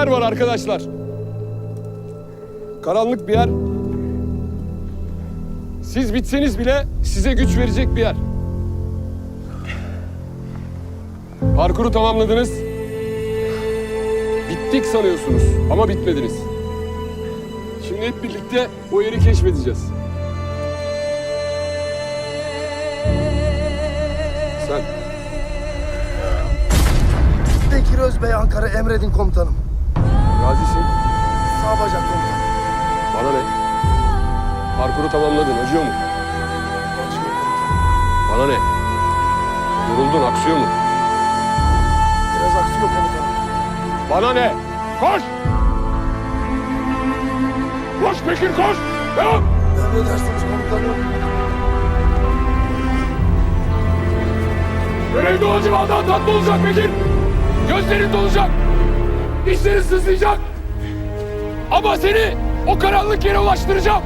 yer var arkadaşlar. Karanlık bir yer. Siz bitseniz bile size güç verecek bir yer. Parkuru tamamladınız. Bittik sanıyorsunuz ama bitmediniz. Şimdi hep birlikte o yeri keşfedeceğiz. Sen Bekir Özbey Ankara emredin komutanım. Gazisin. Sağ bacak komutanım. Bana ne? Parkuru tamamladın. Acıyor mu? Acıyor. Bana ne? Yoruldun. Aksıyor mu? Biraz aksıyor komutanım. Bana ne? Koş! Koş Bekir koş! Devam! Emredersiniz komutanım. Olacağım daha tatlı olacak Bekir! Gözlerin dolacak! Dişlerin sızlayacak! Ama seni o karanlık yere ulaştıracağım!